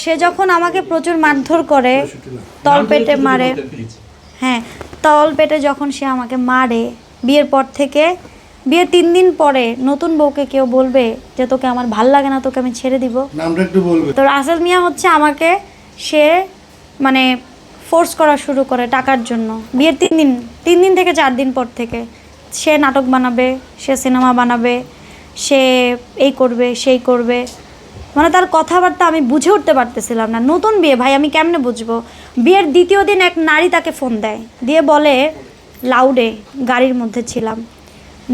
সে যখন আমাকে প্রচুর মারধর করে তল পেটে মারে। হ্যাঁ তল পেটে যখন সে আমাকে মারে বিয়ের পর থেকে বিয়ের তিন দিন পরে নতুন বউকে কেউ বলবে যে তোকে আমার ভালো লাগে না তোকে আমি ছেড়ে দিব। নামটা একটু বলবে। তো রাসেল মিয়া হচ্ছে আমাকে সে মানে ফোর্স করা শুরু করে টাকার জন্য। বিয়ের তিন দিন তিন দিন থেকে চার দিন পর থেকে সে নাটক বানাবে সে সিনেমা বানাবে সে এই করবে সেই করবে। মানে তার কথাবার্তা আমি বুঝে উঠতে পারতেছিলাম না। নতুন বিয়ে ভাই আমি কেমনে বুঝব? বিয়ের দ্বিতীয় দিন এক নারী তাকে ফোন দেয়। দিয়ে বলে লাউডে গাড়ির মধ্যে ছিলাম।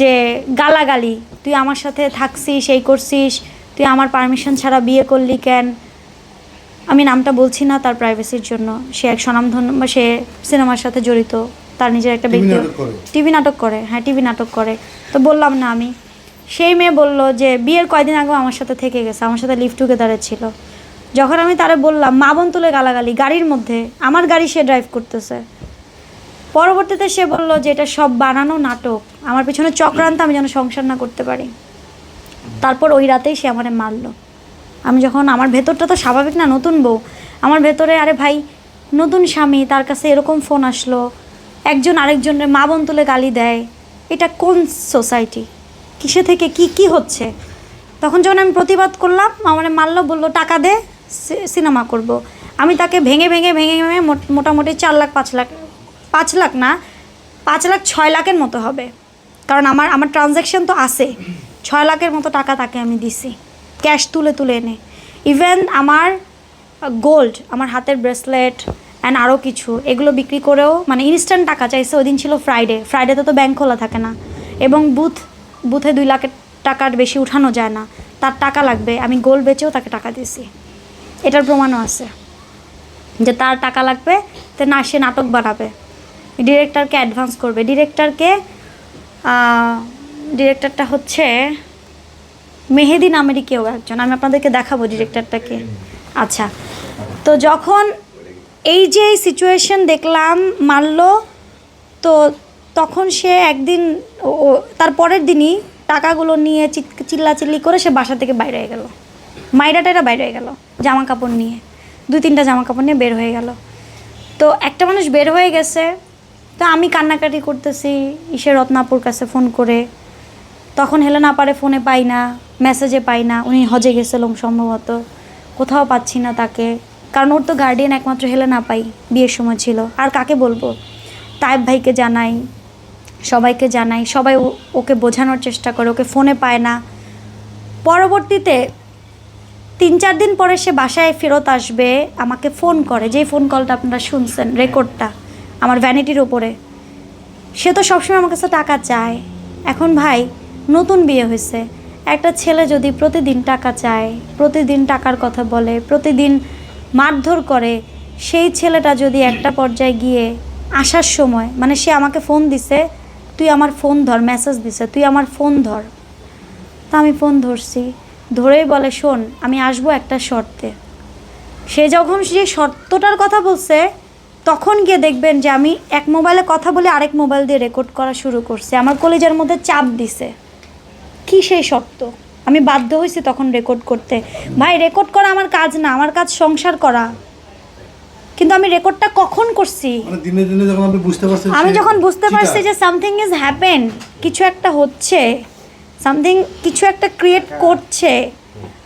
যে গালাগালি তুই আমার সাথে থাকছিস এই করছিস তুই আমার পারমিশন ছাড়া বিয়ে করলি কেন? আমি নামটা বলছি না তার প্রাইভেসির জন্য। সে এক স্বনামধন্য বা সে সিনেমার সাথে জড়িত। তার নিজের একটা ব্যক্তি টিভি নাটক করে হ্যাঁ টিভি নাটক করে। তো বললাম না আমি। সেই মেয়ে বলল যে, বিয়ের কয়দিন আগেও আমার সাথে থেকে গেছে, আমার সাথে লিফট টুগেদারে ছিল। যখন আমি তারে বললাম, মা বোন তুলে গালাগালি, গাড়ির মধ্যে, আমার গাড়ি সে ড্রাইভ করতেছে। পরবর্তীতে সে বলল যে, এটা সব বানানো নাটক, আমার পিছনে চক্রান্ত, আমি যেন সংসার না করতে পারি। তারপর ওই রাতেই সে আমারে মারলো। আমি যখন, আমার ভেতরটা তো স্বাভাবিক না, নতুন বউ। আমার ভেতরে, আরে ভাই, নতুন স্বামী, তার কাছে এরকম ফোন আসলো। একজন আরেকজনের মা বোন তুলে গালি দেয়। এটা কোন সোসাইটি কিসে থেকে কি কি হচ্ছে? তখন যখন আমি প্রতিবাদ করলাম, আমার মাল্য বলল, টাকা দে সিনেমা করব। আমি তাকে ভেঙে ভেঙে ভেঙে ভেঙে মোট- মোটামুটি চার লাখ, পাঁচ লাখ পাঁচ লাখ না, পাঁচ লাখ ছয় লাখের মতো হবে। কারণ আমার আমার ট্রানজ্যাকশন তো আছে। ছয় লাখের মতো টাকা তাকে আমি দিছি। ক্যাশ তুলে তুলে এনে। ইভেন আমার গোল্ড আমার হাতের ব্রেসলেট অ্যান্ড আরও কিছু, এগুলো বিক্রি করেও মানে ইনস্ট্যান্ট টাকা চাইছে, ওই দিন ছিল ফ্রাইডে ফ্রাইডেতে তো ব্যাংক খোলা থাকে না। এবং বুথ বুথে দুই লাখের টাকার বেশি উঠানো যায় না। তার টাকা লাগবে। আমি গোল বেচেও তাকে টাকা দিয়েছি। এটার প্রমাণও আছে। যে তার টাকা লাগবে, তো না সে নাটক বানাবে। ডিরেক্টরকে অ্যাডভান্স করবে। ডিরেক্টরকে ডিরেক্টরটা হচ্ছে মেহেদি নামেরই কেউ একজন। আমি আপনাদেরকে দেখাবো ডিরেক্টরটাকে। আচ্ছা। তো যখন এই যে সিচুয়েশন দেখলাম, মারলো, তো তখন সে একদিন ও- তার পরের দিনই টাকাগুলো নিয়ে চিল্লাচিল্লি করে সে বাসা থেকে বাইরে হয়ে গেল। মাইরা টাইরা বাইরে হয়ে গেল জামা কাপড় নিয়ে। দুই তিনটা জামা কাপড় নিয়ে বের হয়ে গেল। তো একটা মানুষ বের হয়ে গেছে, তো আমি কান্নাকাটি করতেছি ইসে রত্নাপুর কাছে ফোন করে। তখন হেলে না পারে ফোনে পাই না, মেসেজে পাই না, উনি হজে গেছিলাম সম্ভবত। কোথাও পাচ্ছি না তাকে, কারণ ওর তো গার্ডিয়ান একমাত্র হেলে না পাই বিয়ের সময় ছিল। আর কাকে বলব? তাইব ভাইকে জানাই সবাইকে জানাই, সবাই ওকে বোঝানোর চেষ্টা করে, ওকে ফোনে পায় না। পরবর্তীতে তিন চার দিন পরে সে বাসায় ফেরত আসবে, আমাকে ফোন করে, যেই ফোন কলটা আপনারা শুনছেন, রেকর্ডটা, আমার ভ্যানিটির ওপরে সে তো সবসময় আমার কাছে টাকা চায়। এখন ভাই, নতুন বিয়ে হয়েছে। একটা ছেলে যদি প্রতিদিন টাকা চায়, প্রতিদিন টাকার কথা বলে, প্রতিদিন মারধর করে, সেই ছেলেটা যদি একটা পর্যায়ে গিয়ে আসার সময় মানে সে আমাকে ফোন দিছে তুই আমার ফোন ধর মেসেজ দিছে, তুই আমার ফোন ধর। তা আমি ফোন ধরছি, ধরেই বলে, শোন, আমি আসব একটা শর্তে। সে যখন যে শর্তটার কথা বলছে, তখন গিয়ে দেখবেন যে আমি এক মোবাইলে কথা বলে আরেক মোবাইল দিয়ে রেকর্ড করা শুরু করছে। আমার কলেজের মধ্যে চাপ দিছে। কি সেই শর্ত? আমি বাধ্য হয়েছি তখন রেকর্ড করতে। ভাই রেকর্ড করা আমার কাজ না, আমার কাজ সংসার করা। কিন্তু আমি রেকর্ডটা কখন করছি? মানে দিনে দিনে যখন আপনি বুঝতে পারছেন আমি যখন বুঝতে পারছি যে সামথিং ইজ হ্যাপেন কিছু একটা হচ্ছে সামথিং কিছু একটা ক্রিয়েট করছে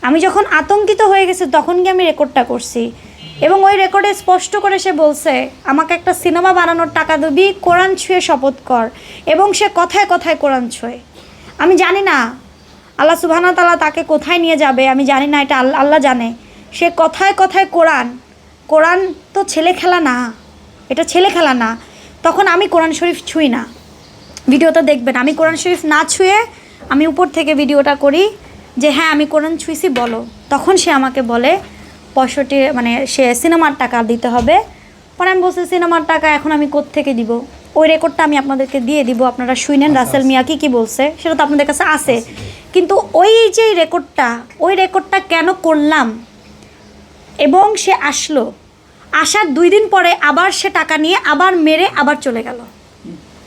আমি যখন আতঙ্কিত হয়ে গেছি তখন গিয়ে আমি রেকর্ডটা করছি। এবং ওই রেকর্ডে স্পষ্ট করে সে বলছে আমাকে একটা সিনেমা বানানোর টাকা দিবি কোরআন ছুঁয়ে শপথ কর। এবং সে কথায় কথায় কোরআন ছুঁয়ে। আমি জানি না আল্লাহ সুবহানা তালা তাকে কোথায় নিয়ে যাবে আমি জানি না এটা আল্লাহ আল্লাহ জানে। সে কথায় কথায় কোরআন কোরআন তো ছেলে খেলা না এটা ছেলে খেলা না। তখন আমি কোরআন শরীফ ছুঁই না। ভিডিওটা দেখবেন আমি কোরআন শরীফ না ছুঁয়ে আমি উপর থেকে ভিডিওটা করি যে হ্যাঁ আমি কোরআন ছুঁইছি বলো। তখন সে আমাকে বলে পঁয়ষট্টি মানে সে সিনেমার টাকা দিতে হবে। পরে আমি বলছি সিনেমার টাকা এখন আমি থেকে দিব? ওই রেকর্ডটা আমি আপনাদেরকে দিয়ে দিব আপনারা শুনেন রাসেল মিয়া কি কী বলছে সেটা তো আপনাদের কাছে আছে। কিন্তু ওই যে রেকর্ডটা ওই রেকর্ডটা কেন করলাম? এবং সে আসলো। আসার দুই দিন পরে আবার সে টাকা নিয়ে আবার মেরে আবার চলে গেল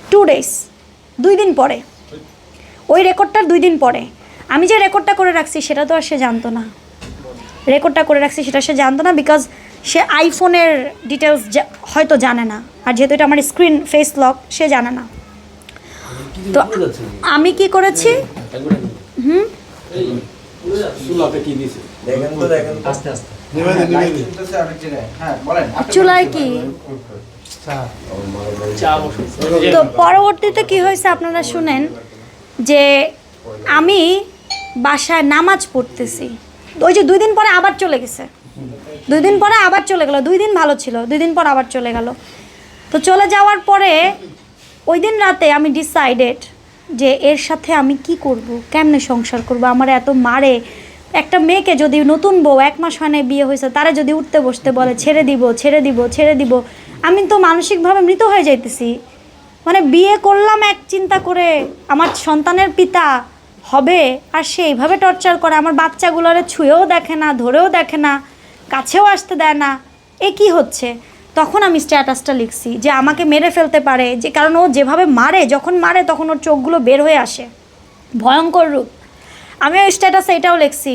টু ডেজ দুই দিন পরে ওই রেকর্ডটার দুই দিন পরে আমি যে রেকর্ডটা করে রাখছি সেটা তো আর সে জানতো না রেকর্ডটা করে রাখছি সেটা সে জানতো না বিকজ সে আইফোনের ডিটেলস হয়তো জানে না আর যেহেতু এটা আমার স্ক্রিন ফেস লক সে জানে না তো আমি কি করেছি হুম দেখেন তো দেখেন আস্তে আস্তে হ্যাঁ চুলায় কি? তো পরবর্তীতে কি হয়েছে আপনারা শুনেন যে আমি বাসায় নামাজ পড়তেছি। ওই যে দুই দিন পরে আবার চলে গেছে। দুই দিন পরে আবার চলে গেল। দুই দিন ভালো ছিল। দুই দিন পর আবার চলে গেল। তো চলে যাওয়ার পরে ওই দিন রাতে আমি ডিসাইডেড যে এর সাথে আমি কি করব? কেমনে সংসার করব? আমার এত মারে। একটা মেয়েকে যদি নতুন বউ এক মাস হয় বিয়ে হয়েছে, তারা যদি উঠতে বসতে বলে, ছেড়ে দিব ছেড়ে দিব ছেড়ে দিব। আমি তো মানসিকভাবে মৃত হয়ে যাইতেছি। মানে বিয়ে করলাম এক চিন্তা করে আমার সন্তানের পিতা হবে, আর সে এইভাবে টর্চার করে, আমার বাচ্চাগুলোরে ছুঁয়েও দেখে না, ধরেও দেখে না, কাছেও আসতে দেয় না। এ কি হচ্ছে? তখন আমি স্ট্যাটাসটা লিখছি যে আমাকে মেরে ফেলতে পারে, যে কারণ ও যেভাবে মারে, যখন মারে তখন ওর চোখগুলো বের হয়ে আসে। ভয়ঙ্কর রূপ। আমি ওই স্ট্যাটাসে এটাও লিখছি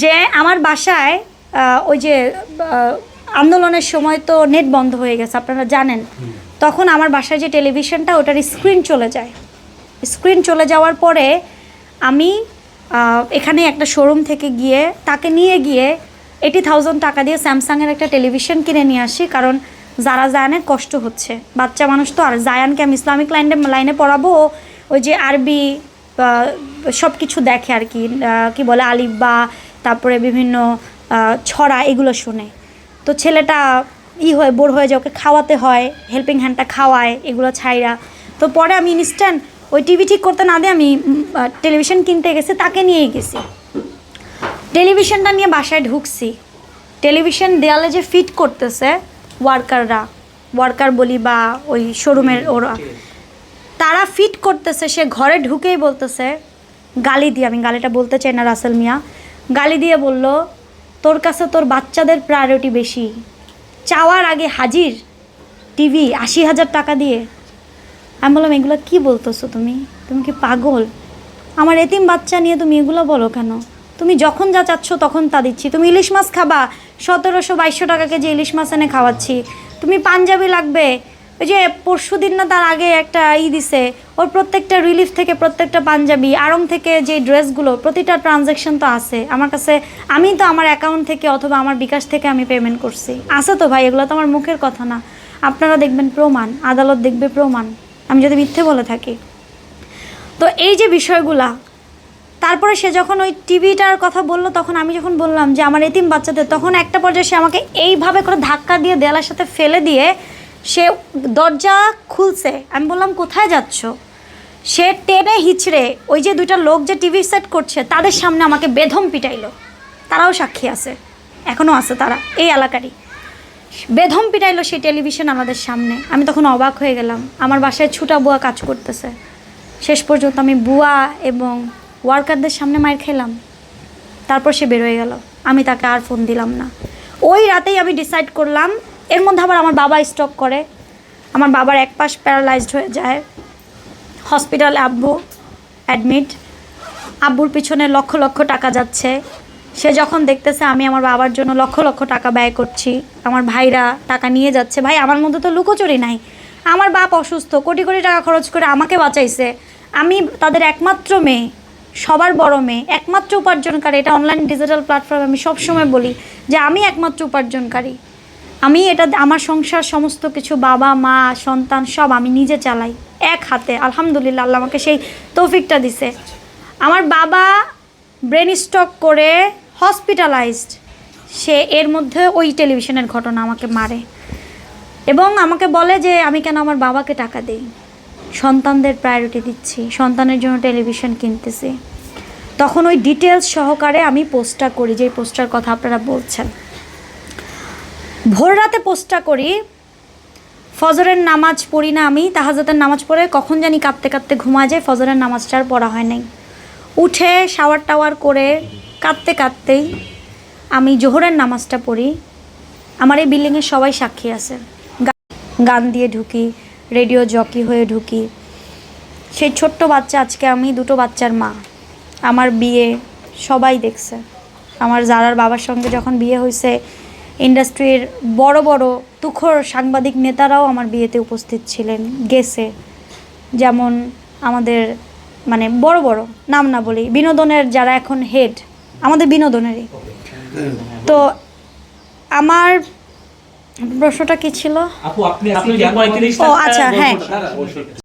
যে আমার বাসায় ওই যে আন্দোলনের সময় তো নেট বন্ধ হয়ে গেছে, আপনারা জানেন। তখন আমার বাসায় যে টেলিভিশনটা ওটার স্ক্রিন চলে যায়। স্ক্রিন চলে যাওয়ার পরে আমি এখানে একটা শোরুম থেকে গিয়ে, তাকে নিয়ে গিয়ে এইটি থাউজেন্ড টাকা দিয়ে স্যামসাংয়ের একটা টেলিভিশন কিনে নিয়ে আসি, কারণ যারা জায়ানের কষ্ট হচ্ছে। বাচ্চা মানুষ তো আর জায়ানকে আমি ইসলামিক লাইনে লাইনে পড়াবো, ওই যে আরবি সব কিছু দেখে আর কি কি বলে, আলিফ বা তারপরে বিভিন্ন ছড়া এগুলো শুনে। তো ছেলেটা ই হয়ে, বোর হয়ে যায় ওকে খাওয়াতে হয় হেল্পিং হ্যান্ডটা খাওয়ায়, এগুলো ছাইরা। তো পরে আমি ইনস্ট্যান্ট ওই টিভি ঠিক করতে না দিয়ে আমি টেলিভিশন কিনতে গেছি, তাকে নিয়েই গেছি। টেলিভিশনটা নিয়ে বাসায় ঢুকছি। টেলিভিশন দেয়ালে যে ফিট করতেছে ওয়ার্কাররা ওয়ার্কার বলি বা ওই শোরুমের ওরা। তারা ফিট করতেছে, সে ঘরে ঢুকেই বলতেছে, গালি দিয়ে, আমি গালিটা বলতে চাই না রাসেল মিয়া, গালি দিয়ে বলল, তোর কাছে তোর বাচ্চাদের প্রায়োরিটি বেশি। চাওয়ার আগে হাজির টিভি আশি হাজার টাকা দিয়ে। আমি বললাম, এগুলো কি বলতেছো তুমি? তুমি কি পাগল? আমার এতিম বাচ্চা নিয়ে তুমি এগুলো বলো কেন? তুমি যখন যা চাচ্ছ তখন তা দিচ্ছি। তুমি ইলিশ মাছ খাবা, সতেরোশো বাইশশো টাকা কেজি ইলিশ মাছ এনে খাওয়াচ্ছি। তুমি পাঞ্জাবি লাগবে ওই যে পরশু দিন না তার আগে একটা ই দিছে, ওর প্রত্যেকটা রিলিফ থেকে প্রত্যেকটা পাঞ্জাবি, আড়ং থেকে যে ড্রেসগুলো, প্রতিটা ট্রানজ্যাকশন তো আছে। আমার কাছে, আমি তো আমার অ্যাকাউন্ট থেকে অথবা আমার বিকাশ থেকে আমি পেমেন্ট করছি। আছে তো ভাই, এগুলো তো আমার মুখের কথা না। আপনারা দেখবেন প্রমাণ, আদালত দেখবে প্রমাণ। আমি যদি মিথ্যে বলে থাকি। তো এই যে বিষয়গুলা, তারপরে সে যখন ওই টিভিটার কথা বলল, তখন আমি যখন বললাম যে আমার এতিম বাচ্চাদের, তখন একটা পর্যায়ে সে আমাকে এইভাবে করে ধাক্কা দিয়ে দেয়ালের সাথে ফেলে দিয়ে সে দরজা খুলছে। আমি বললাম, কোথায় যাচ্ছ? সে টেনে হিচড়ে ওই যে দুইটা লোক যে টিভি সেট করছে, তাদের সামনে আমাকে বেধম পিটাইলো। তারাও সাক্ষী আছে। এখনও আছে তারা, এই এলাকারই। বেধম পিটাইলো সেই টেলিভিশন আমাদের সামনে। আমি তখন অবাক হয়ে গেলাম, আমার বাসায় ছুটা বুয়া কাজ করতেছে। শেষ পর্যন্ত আমি বুয়া এবং ওয়ার্কারদের সামনে মায়ের খেলাম। তারপর সে বেরোয় গেল। আমি তাকে আর ফোন দিলাম না। ওই রাতেই আমি ডিসাইড করলাম এর মধ্যে আবার আমার বাবা স্টক করে। আমার বাবার এক পাশ প্যারালাইজড হয়ে যায়। হসপিটালে আব্বু অ্যাডমিট আব্বুর পিছনে লক্ষ লক্ষ টাকা যাচ্ছে। সে যখন দেখতেছে আমি আমার বাবার জন্য লক্ষ লক্ষ টাকা ব্যয় করছি। আমার ভাইরা টাকা নিয়ে যাচ্ছে। ভাই, আমার মধ্যে তো লুকোচুরি নাই। আমার বাপ অসুস্থ, কোটি কোটি টাকা খরচ করে আমাকে বাঁচাইছে। আমি তাদের একমাত্র মেয়ে, সবার বড় মেয়ে, একমাত্র উপার্জনকারী। এটা অনলাইন ডিজিটাল প্ল্যাটফর্মে আমি সবসময় বলি যে আমি একমাত্র উপার্জনকারী। আমি এটা আমার সংসার সমস্ত কিছু, বাবা, মা, সন্তান, সব আমি নিজে চালাই, এক হাতে। আলহামদুলিল্লাহ, আল্লাহ আমাকে সেই তৌফিকটা দিছে। আমার বাবা ব্রেন স্ট্রোক করে হসপিটালাইজড সে এর মধ্যে ওই টেলিভিশনের ঘটনা আমাকে মারে। এবং আমাকে বলে যে, আমি কেন আমার বাবাকে টাকা দিই? সন্তানদের প্রায়োরিটি দিচ্ছি, সন্তানের জন্য টেলিভিশন কিনতেছি। তখন ওই ডিটেলস সহকারে আমি পোস্টটা করি যে পোস্টার কথা আপনারা বলছেন। ভোর রাতে পোস্টটা করি, ফজরের নামাজ পড়ি না আমি তাহাজাতের নামাজ পড়ে কখন জানি কাঁদতে কাঁদতে ঘুমা যায়, ফজরের নামাজটা আর পড়া হয় নাই। উঠে শাওয়ার টাওয়ার করে কাঁদতে কাঁদতেই আমি জোহরের নামাজটা পড়ি। আমার এই বিল্ডিংয়ের সবাই সাক্ষী আছে। গান দিয়ে ঢুকি, রেডিও জকি হয়ে ঢুকি। সেই ছোট্ট বাচ্চা, আজকে আমি দুটো বাচ্চার মা। আমার বিয়ে সবাই দেখছে। আমার জারার বাবার সঙ্গে যখন বিয়ে হয়েছে ইন্ডাস্ট্রির বড় বড় তুখর সাংবাদিক নেতারাও আমার বিয়েতে উপস্থিত ছিলেন গেছে। যেমন আমাদের মানে বড় বড় নাম না বলি বিনোদনের যারা এখন হেড আমাদের বিনোদনেরই। তো আমার প্রশ্নটা কি ছিল? ও, আচ্ছা, হ্যাঁ।